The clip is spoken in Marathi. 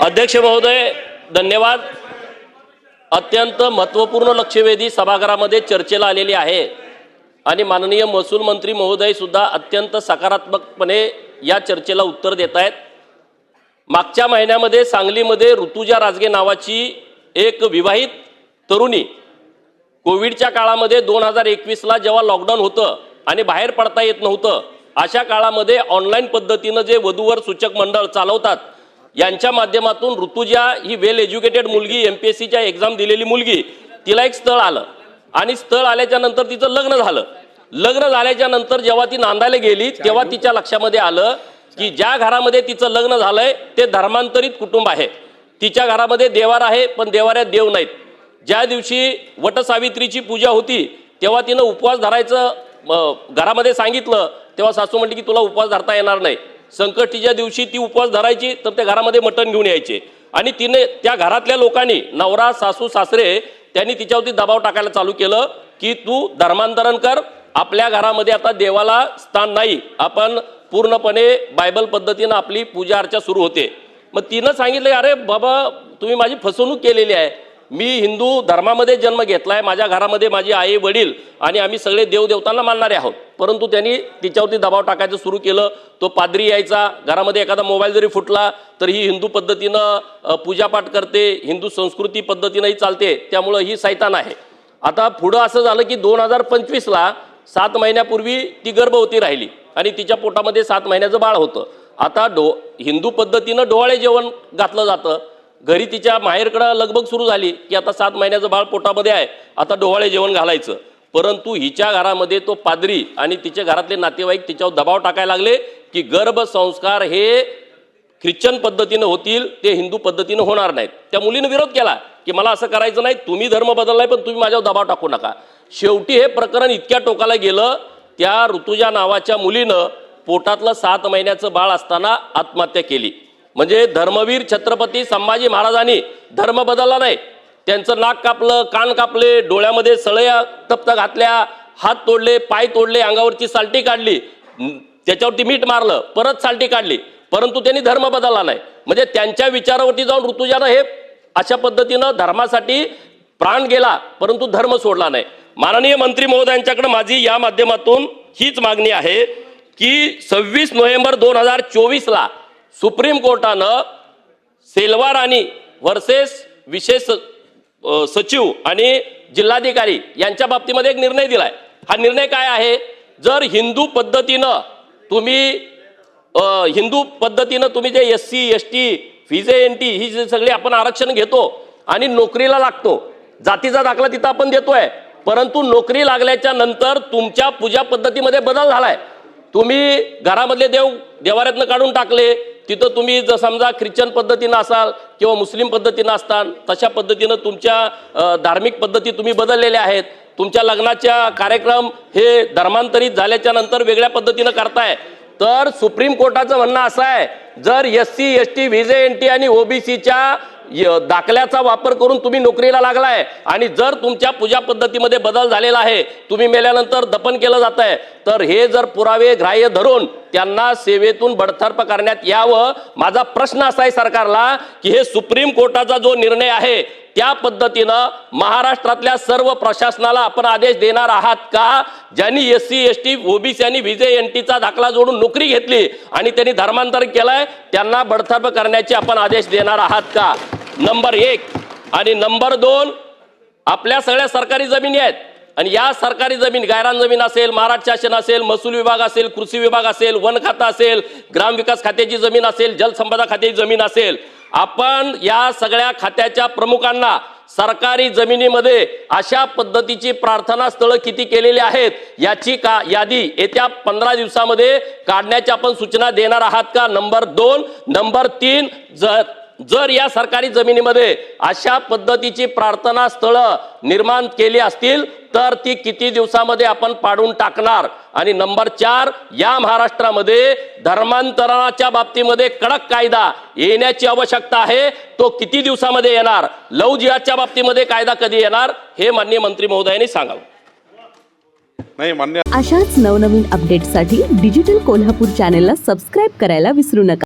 अध्यक्ष महोदय धन्यवाद. अत्यंत महत्त्वपूर्ण लक्षवेधी सभागृहामध्ये चर्चेला आलेली आहे. आणि माननीय महसूल मंत्री महोदय सुद्धा अत्यंत सकारात्मकपणे या चर्चेला उत्तर देत आहेत. मागच्या महिन्यामध्ये सांगलीमध्ये ऋतुजा राजगे नावाची एक विवाहित तरुणी कोविडच्या काळामध्ये दोन हजार एकवीसला जेव्हा लॉकडाऊन होतं आणि बाहेर पडता येत नव्हतं अशा काळामध्ये ऑनलाईन पद्धतीनं जे वधूवर सूचक मंडळ चालवतात यांच्या माध्यमातून ऋतुजा ही वेल एज्युकेटेड मुलगी एम पी एस सीच्या एक्झाम दिलेली मुलगी तिला एक स्थळ आलं. आणि स्थळ आल्याच्यानंतर तिचं लग्न झालं. लग्न झाल्याच्यानंतर जेव्हा ती नांदायला गेली तेव्हा तिच्या लक्षामध्ये आलं की ज्या घरामध्ये तिचं लग्न झालंय ते धर्मांतरित कुटुंब आहे. तिच्या घरामध्ये देवार आहे पण देवाऱ्यात देव नाहीत. ज्या दिवशी वटसावित्रीची पूजा होती तेव्हा तिनं उपवास धरायचं घरामध्ये सांगितलं तेव्हा सासू म्हणली की तुला उपवास धरता येणार नाही. संकष्टीच्या दिवशी ती उपवास धरायची तर त्या घरामध्ये मटण घेऊन यायचे. आणि तिने त्या घरातल्या लोकांनी नवरा सासू सासरे त्यांनी तिच्यावरती दबाव टाकायला चालू केलं की तू धर्मांतरण कर. आपल्या घरामध्ये आता देवाला स्थान नाही. आपण पूर्णपणे बायबल पद्धतीनं आपली पूजा अर्चा सुरू होते. मग तिनं सांगितलं अरे बाबा तुम्ही माझी फसवणूक केलेली आहे. मी हिंदू धर्मामध्ये जन्म घेतला आहे माझ्या घरामध्ये माझी आई वडील आणि आम्ही सगळे देवदेवतांना मानणारे आहोत. परंतु त्यांनी तिच्यावरती दबाव टाकायचं सुरू केलं तो पादरी यायचा घरामध्ये एखादा मोबाईल जरी फुटला तर ही हिंदू पद्धतीनं पूजापाठ करते हिंदू संस्कृती पद्धतीनंही चालते त्यामुळं ही सैतान आहे. आता पुढं असं झालं की दोन हजार पंचवीसला सात महिन्यापूर्वी ती गर्भवती राहिली आणि तिच्या पोटामध्ये सात महिन्याचं बाळ होतं. आता डो हिंदू पद्धतीनं डोहाळे जेवण घातलं जातं घरी तिच्या माहेरकडं लगबग सुरू झाली की आता सात महिन्याचं बाळ पोटामध्ये आहे. आता डोहाळे जेवण घालायचं. परंतु हिच्या घरामध्ये तो पादरी आणि तिच्या घरातले नातेवाईक तिच्यावर दबाव टाकायला लागले की गर्भसंस्कार हे ख्रिश्चन पद्धतीनं होतील ते हिंदू पद्धतीनं होणार नाहीत. त्या मुलीनं विरोध केला की मला असं करायचं नाही तुम्ही धर्म बदललाय पण तुम्ही माझ्यावर दबाव टाकू नका. शेवटी हे प्रकरण इतक्या टोकाला गेलं त्या ऋतुजा नावाच्या मुलीनं पोटातलं सात महिन्याचं बाळ असताना आत्महत्या केली. म्हणजे धर्मवीर छत्रपती संभाजी महाराजांनी धर्म बदलला नाही. त्यांचं नाक कापलं कान कापले डोळ्यामध्ये सळया तप्त घातल्या हात तोडले पाय तोडले अंगावरची सालटी काढली त्याच्यावरती मीठ मारलं परत सालटी काढली. परंतु त्यांनी धर्म बदलला नाही. म्हणजे त्यांच्या विचारावरती जाऊन ऋतुजानं हे अशा पद्धतीनं धर्मासाठी प्राण गेला परंतु धर्म सोडला नाही. माननीय मंत्री महोदयांच्याकडे माझी या माध्यमातून हीच मागणी आहे की सव्वीस नोव्हेंबर दोन हजार चोवीसला सुप्रीम कोर्टानं सेलवार आणि वर्सेस विशेष सचिव आणि जिल्हाधिकारी यांच्या बाबतीमध्ये एक निर्णय दिलाय. हा निर्णय काय आहे? जर हिंदू पद्धतीनं तुम्ही हिंदू पद्धतीनं तुम्ही जे S C S T V J N T ही जे सगळी आपण आरक्षण घेतो आणि नोकरीला लागतो जातीचा दाखला तिथं आपण देतोय परंतु नोकरी लागल्याच्या नंतर तुमच्या पूजा पद्धतीमध्ये बदल झालाय. तुम्ही घरामधले देव देवाऱ्यातनं काढून टाकले तिथं तुम्ही जर समजा ख्रिश्चन पद्धतीनं असाल किंवा मुस्लिम पद्धतीनं असताल तशा पद्धतीनं तुमच्या धार्मिक पद्धती तुम्ही बदललेल्या आहेत. तुमच्या लग्नाच्या कार्यक्रम हे धर्मांतरित झाल्याच्यानंतर वेगळ्या पद्धतीनं करताय. तर सुप्रीम कोर्टाचं म्हणणं असं आहे जर S C S T V J N T आणि ओबीसीच्या दाखल्याचा वापर करून तुम्ही नोकरीला लागलाय. आणि जर तुमच्या पूजा पद्धतीमध्ये बदल झालेला आहे तुम्ही मेल्यानंतर दफन केलं जात आहे तर हे जर पुरावे ग्राह्य धरून त्यांना सेवेतून बडतर्फ करण्यात यावं माझा प्रश्न असा आहे सरकारला की हे सुप्रीम कोर्टाचा जो निर्णय आहे त्या पद्धतीनं महाराष्ट्रातल्या सर्व प्रशासनाला आपण आदेश देणार आहात का? ज्यांनी S C S T OBC आणि विजय एन टीचा दाखला जोडून नोकरी घेतली आणि त्यांनी धर्मांतर केलंय त्यांना बडतर्फ करण्याचे आपण आदेश देणार आहात का? नंबर एक आणि नंबर दोन आपल्या सगळ्या सरकारी जमिनी आहेत. आणि या सरकारी जमीन गायरान जमीन असेल महाराष्ट्र शासन असेल महसूल विभाग असेल कृषी विभाग असेल वन खातं असेल ग्रामविकास खात्याची जमीन असेल जलसंपदा खात्याची जमीन असेल आपण या सगळ्या खात्याच्या प्रमुखांना सरकारी जमिनीमध्ये अशा पद्धतीची प्रार्थना स्थळं किती केलेली आहेत याची का यादी येत्या पंधरा दिवसामध्ये काढण्याच्या आपण सूचना देणार आहात का? नंबर दोन नंबर तीन जर जर या सरकारी जमिनीमध्ये अशा पद्धतीची प्रार्थना स्थळं निर्माण केली असतील तर ती किती दिवसामध्ये आपण पाडून टाकणार? आणि नंबर चार या महाराष्ट्रामध्ये धर्मांतरणाच्या बाबतीमध्ये कडक कायदा येण्याची आवश्यकता आहे. तो किती दिवसामध्ये येणार? लव जिहादच्या बाबतीमध्ये कायदा कधी येणार? हे माननीय मंत्री महोदयांनी सांगावं. नाही मान्य अशाच नवनवीन अपडेट्ससाठी डिजिटल कोल्हापूर चॅनेलला सबस्क्राईब करायला विसरू नका.